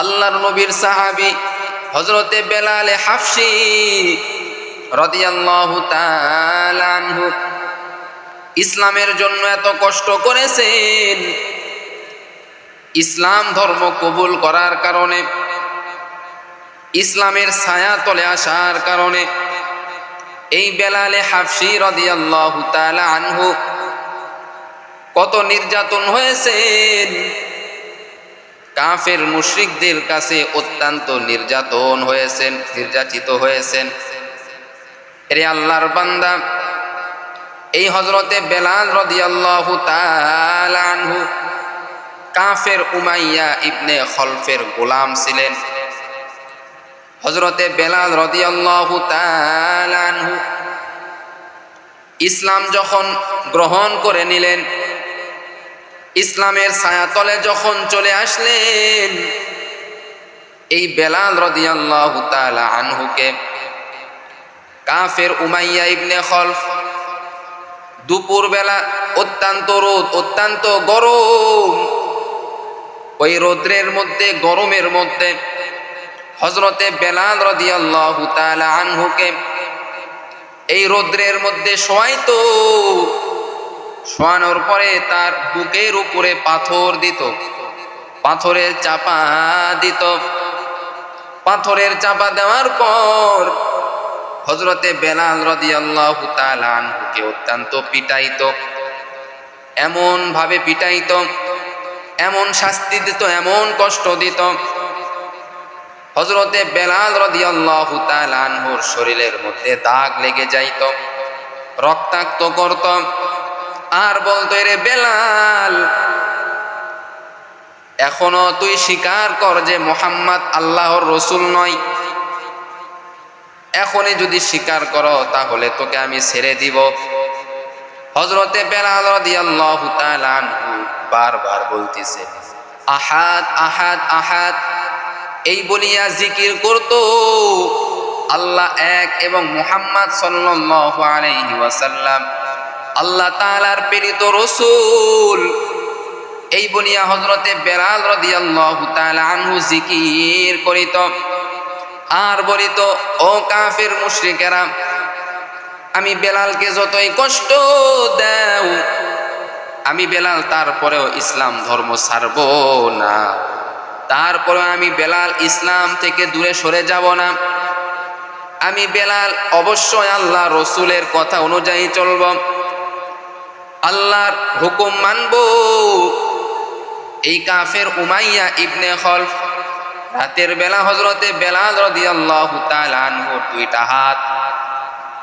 আল্লাহর নবীর সাহাবি হজরতে বেলালে হাফসি ইসলামের জন্য এত কষ্ট করেছেন। ইসলাম ধর্ম কবুল করার কারণে, ইসলামের ছায়া তলে আসার কারণে এই বেলালে হাফসি রদিয়াল্লাহু আনহু কত নির্যাতন হয়েছেন। কাফের মুশরিকদের কাছে অত্যন্ত নির্যাতন হয়েছেন, নির্যাতিত হয়েছেন। এরে আল্লাহর বান্দা, এই হজরতে বেলাল রদিয়াল্লাহু তাআলা আনহু কাফের উমাইয়া ইবনে খলফের গোলাম ছিলেন। হজরতে বেলাল রদিয়াল্লাহু তাআলা আনহু ইসলাম যখন গ্রহণ করে নিলেন ইসলামের ছায়াতলে যখন চলে আসলেন, এই বেলাল রদিয়াল্লাহু তাআলা আনহুকে কাফের উমাইয়া ইবনে খলফ দুপুর বেলা অত্যন্ত রোদ, অত্যন্ত গরম, ওই রৌদ্রের মধ্যে, গরমের মধ্যে হজরতে বেলাল রদিয়াল্লাহু তাআলা আনহুকে এই রৌদ্রের মধ্যে শোয়াইতো। শোয়ানোর পরে তার বুকের উপরে পাথর দিত, পাথরের চাপা দিত। পাথরের চাপা দেওয়ার পর হজরতে বেলাল রদিয়াল্লাহু তাআলা আনহুকে অত্যন্ত পিটাইত এমন ভাবে পিটাইত, এমন শাস্তি দিত, এমন কষ্ট দিত। হজরতে বেলাল রদিয়াল্লাহু তাআলা আনহুর শরীরের মধ্যে দাগ লেগে যাইত, রক্তাক্ত করত। আর বলতো রে বেলাল, এখনও তুই স্বীকার কর যে মোহাম্মদ আল্লাহর রসুল নয়। এখনই যদি স্বীকার করো, তাহলে তোকে আমি ছেড়ে দিব। হজরতে বেলাল রাদিয়াল্লাহু তাআলা বারবার বলতেছে, আহাদ আহাদ আহাদ, এই বলিয়া জিকির করত আল্লাহ এক এবং মুহাম্মদ ওয়াসাল্লাম। আল্লাহ তাআলার প্রেরিত রসুল। এই বলিয়া হজরতে বেলাল রাদিয়াল্লাহু তাআলা আনহু জিকির করিত। আর বলিত, ও কাফের মুশরিকেরা, আমি বেলালকে যতই কষ্ট দেও, আমি বেলাল তারপরেও ইসলাম ধর্ম ছাড়ব না। তারপরে আমি বেলাল ইসলাম থেকে দূরে সরে যাব না। আমি বেলাল অবশ্যই আল্লাহ রসুলের কথা অনুযায়ী চলব। আল্লাহর হুকুম মানব। এই কাফের উমাইয়া ইবনে খলফ, রাতের বেলা হজরতে রদিয়াল্লাহু তাআলা আনহুর দুইটা হাত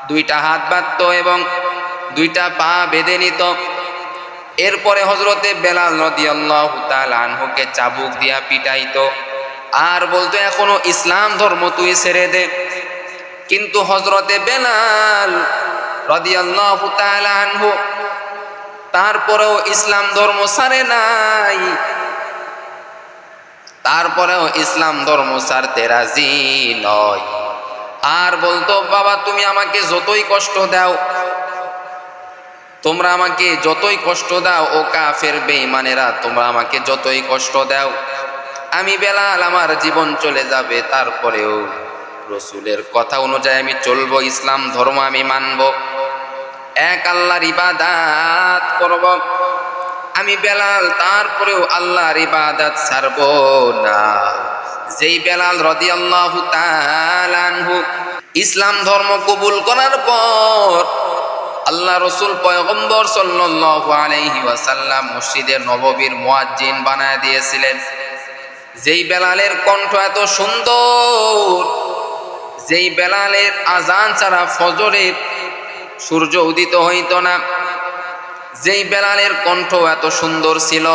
দুইটা হাত বাঁধত এবং দুইটা পা বেঁধে নিত। এরপরে হজরতে বেলাল রদিয়াল্লাহু তাআলা আনহুকে চাবুক দিয়া পিটাইতো। আর বলতো, এখনও ইসলাম ধর্ম তুই ছেড়ে দে। কিন্তু হজরতে বেলাল রদিয়াল্লাহু তাআলা আনহু তারপরেও ইসলাম ধর্ম ছাড়ে নাই। তারপরেও ইসলাম ধর্ম ছাড়তে রাজি নয়। আর বলতো, বাবা, তুমি আমাকে যতই কষ্ট দাও, তোমরা আমাকে যতই কষ্ট দাও, ও কাফের বেঈমানেরা, তোমরা আমাকে যতই কষ্ট দাও, আমি বেলাল, আমার জীবন চলে যাবে। তারপরেও রসুলের কথা অনুযায়ী আমি চলবো, ইসলাম ধর্ম আমি মানব। এক আল্লাহর ইবাদাত করব। আমি বেলাল, তারপরেও আল্লাহর ইবাদত ছাড়ব না। যেই বেলাল রদি তাআলা আনহু ইসলাম ধর্ম কবুল করার পর আল্লাহ রসুল পয়গম্বর সাল্লাল্লাহু আলাইহি ওয়াসাল্লাম মসজিদের নববীর মুয়াজ্জিন বানায় দিয়েছিলেন। যেই বেলালের কণ্ঠ এত সুন্দর, যেই বেলালের আজান ছাড়া ফজরের সূর্য উদিত হইত না। যেই বেলালের কণ্ঠ এত সুন্দর ছিল,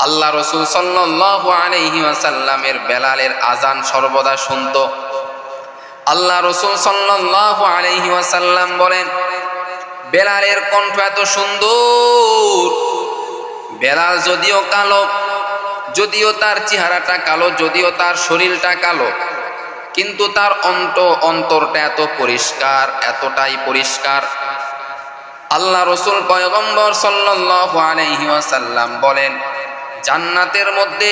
আল্লাহ রসুল সাল্লাল্লাহু আলাইহি ওয়াসাল্লামের বেলালের আজান সর্বদা শুনত। আল্লাহ রসুল সাল্লাল্লাহু আলাইহি ওয়াসাল্লাম বলেন, বেলালের কণ্ঠ এত সুন্দর। বেলাল যদিও কালো, যদিও তার চেহারাটা কালো, যদিও তার শরীরটা কালো কিন্তু তার অন্ত অন্তরটা এত পরিষ্কার, এতটাই পরিষ্কার। আল্লাহ রসুল পয়গম্বর ওয়াসাল্লাম বলেন, জান্নাতের মধ্যে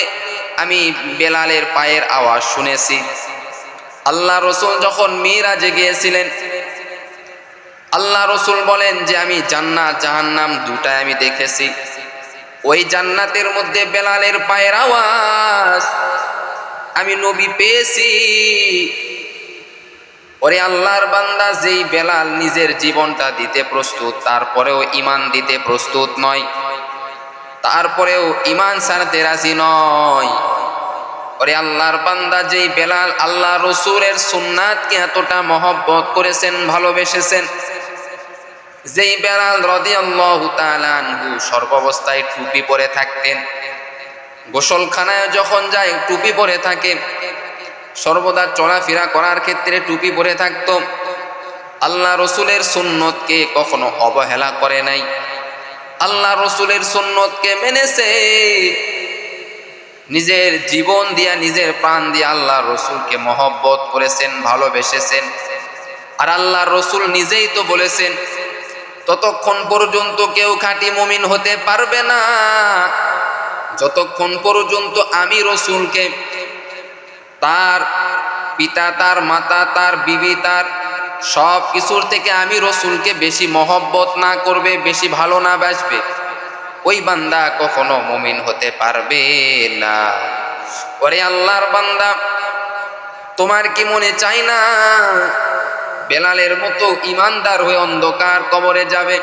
আমি বেলালের পায়ের আওয়াজ শুনেছি। আল্লাহ রসুল যখন মিরাজে গিয়েছিলেন, আল্লাহ রসুল বলেন যে, আমি জান্নাত, জাহান্নাম দুটাই আমি দেখেছি। ওই জান্নাতের মধ্যে বেলালের পায়ের আওয়াজ আমি নবী পেয়েছি। ওরে আল্লাহর বান্দা, যেই বেলাল নিজের জীবনটা দিতে প্রস্তুত, তারপরেও ইমান দিতে প্রস্তুত নয়। তারপরেও ইমান ছাড়তে রাজি নয়। ওরে আল্লাহর বান্দা, যেই বেলাল আল্লাহ রসুলের সুন্নাতকে এতটা মহব্বত করেছেন, ভালোবেসেছেন, যেই বেলাল রদি আল্লাহ সর্বাবস্থায় টুপি পরে থাকতেন গোসলখানায় যখন যায়, টুপি পরে থাকে। সর্বদা চলাফেরা করার ক্ষেত্রে টুপি পরে থাকত। আল্লাহ রসুলের সুন্নতকে কখনো অবহেলা করে নাই। আল্লাহ রসুলের সুন্নতকে মেনেছে। নিজের জীবন দিয়া, নিজের প্রাণ দিয়া আল্লাহ রসুলকে মহব্বত করেছেন, ভালোবেসেছেন। আর আল্লাহ রসুল নিজেই তো বলেছেন, ততক্ষণ পর্যন্ত কেউ খাঁটি মুমিন হতে পারবে না। যতক্ষণ পর্যন্ত আমি রসুলকে তার পিতা, তার মাতা, তার বিবি, তার সব কিছুর থেকে আমি রসুলকে বেশি মহব্বত না করবে, বেশি ভালো না বাসবে, ওই বান্দা কখনো মুমিন হতে পারবে না। ওরে আল্লাহর বান্দা, তোমার কি মনে চাই না? বেলালের মতো ইমানদার হয়ে অন্ধকার কবরে যাবে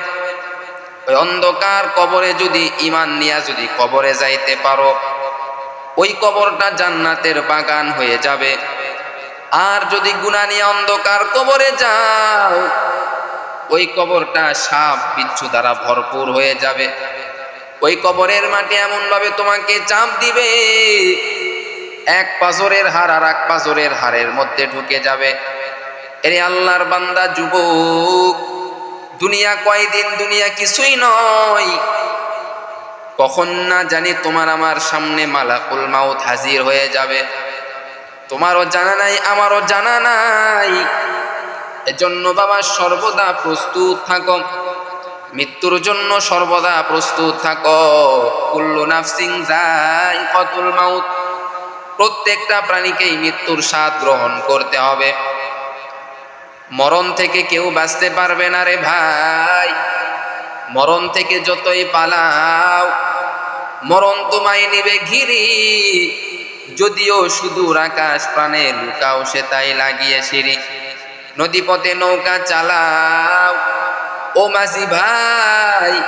ওই অন্ধকার কবরে যদি ইমান নিয়া যদি কবরে যাইতে পারো, ওই কবরটা জান্নাতের বাগান হয়ে যাবে। আর যদি গুণা নিয়ে অন্ধকার কবরে যাও, ওই কবরটা সাপ বিচ্ছু দ্বারা ভরপুর হয়ে যাবে। ওই কবরের মাটি এমন ভাবে তোমাকে চাপ দিবে, এক পাজরের হার আর এক পাজরের হারের মধ্যে ঢুকে যাবে। এরে আল্লাহর বান্দা যুবক দুনিয়া কয়দিন দুনিয়া কিছুই নয়। কখন না জানি তোমার আমার সামনে মালাকুল মাউত হাজির হয়ে যাবে। তোমারও জানা নাই, আমারও জানা নাই। এজন্য বাবা সর্বদা প্রস্তুত থাকো। মৃত্যুর জন্য সর্বদা প্রস্তুত থাকো। কুল্লু নাফসিং যাই কতুল মাউত। প্রত্যেকটা প্রাণীকেই মৃত্যুর স্বাদ গ্রহণ করতে হবে। মরণ থেকে কেউ বাঁচতে পারবে না রে ভাই। মরণ থেকে যতই পালাও, মরণ তোমায় নিবে ঘিরি। যদিও সুদূর আকাশ প্রাণে লুকাও, সে তাই লাগিয়ে সিঁড়ি। নদীপথে নৌকা চালাও। ও মাসি ভাই,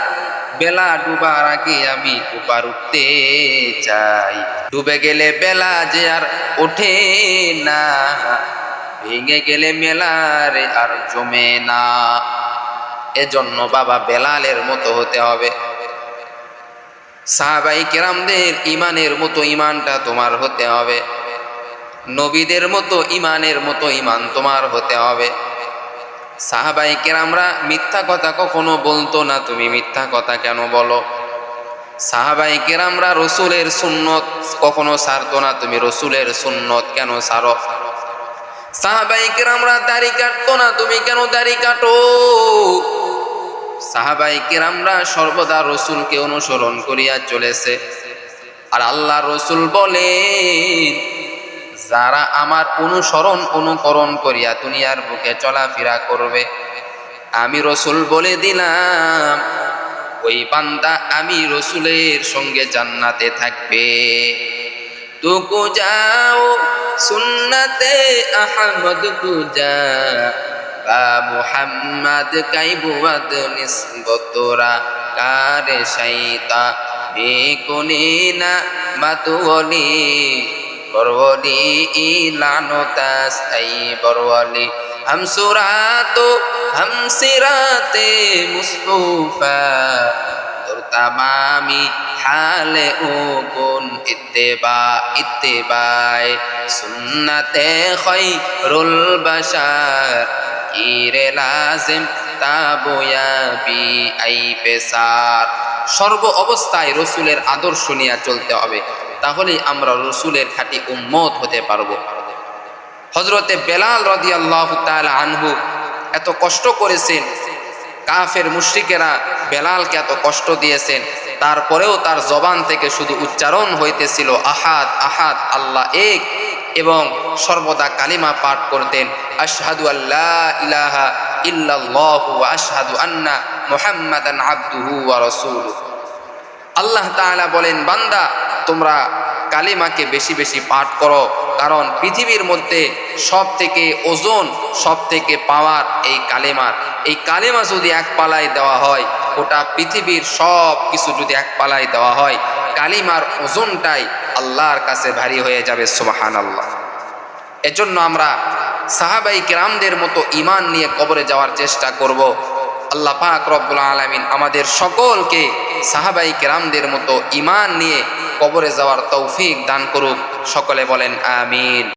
বেলা ডুবার আগে আমি উপার উঠতে চাই। ডুবে গেলে বেলা যে আর ওঠে না। ভেঙে গেলে মেলারে আর জমে না। এজন্য বাবা বেলালের মতো হতে হবে। সাহাবাই কেরামদের ইমানের মতো ইমানটা তোমার হতে হবে। নবীদের মতো ইমানের মতো ইমান তোমার হতে হবে। সাহাবাই কেরামরা মিথ্যা কথা কখনো বলতো না, তুমি মিথ্যা কথা কেন বলো? সাহাবাই কেরামরা রসুলের সুন্নত কখনো সারতো না, তুমি রসুলের সুন্নত কেন সারো? সাহাবাই কেরামরা দাড়ি কাটতো না, তুমি কেন দাড়ি কাটো? সাহাবাই কেরামরা সর্বদা রসুলকে অনুসরণ করিয়া চলেছে। আর আল্লাহ রসুল বলেন, যারা আমার অনুসরণ অনুকরণ করিয়া দুনিয়ার বুকে চলাফেরা করবে, আমি রসুল বলে দিলাম, ওই বান্দা আমি রসুলের সঙ্গে জান্নাতে থাকবে। তুকু যাও, সুন্নতে আহমদ احمد کو جا বা মুহাম্মদ কাইবুয়াদ নিসবতরা কারে শাইতা বেকুনিনা মাতুলি বরওয়ালি ইলানতাস আই বরওয়ালি। হামসুরাত হামসিরাতে হাম তোর তামামি হালে ও গুণ ইত্তেবা ইত্তেবায় সুন্নাতে খৈ রুল বাসার কিরে লাজিম তাবয়াবি আই পেসার। সর্ব অবস্থায় রসুলের আদর্শ নিয়ে চলতে হবে, তাহলেই আমরা রসুলের খাঁটি উম্মত হতে পারব। হজরতে বেলাল রদি আল্লাহ আনহু এত কষ্ট করেছেন, কাফের মুশ্রিকেরা বেলালকে এত কষ্ট দিয়েছেন। তারপরেও তার জবান থেকে শুধু উচ্চারণ হইতেছিল, আহাদ আহাদ, আল্লাহ এক, এবং সর্বদা কালিমা পাঠ করতেন, আশহাদু আল্লাহ ইলাহা ইল্লাল্লাহু আশহাদু আন্না মুহাম্মাদান আবদুহু ওয়া রাসূলুহু। আল্লাহ তাআলা বলেন, বান্দা, তোমরা কালিমাকে বেশি বেশি পাঠ করো, কারণ পৃথিবীর মধ্যে সব থেকে ওজন সব থেকে পাওয়ার এই কালেমার। এই কালেমা যদি এক পালায় দেওয়া হয় ওটা পৃথিবীর সব কিছু যদি এক পালায় দেওয়া হয়, কালিমার ওজনটাই আল্লাহর কাছে ভারী হয়ে যাবে সুবাহান আল্লাহ এজন্য আমরা সাহাবাই কেরামদের মতো ইমান নিয়ে কবরে যাওয়ার চেষ্টা করব। আল্লাহ পাক রব্বুল আলমিন আমাদের সকলকে সাহাবাই কেরামদের মতো ইমান নিয়ে কবরে যাওয়ার তৌফিক দান করুক। সকলে বলেন, আমিন।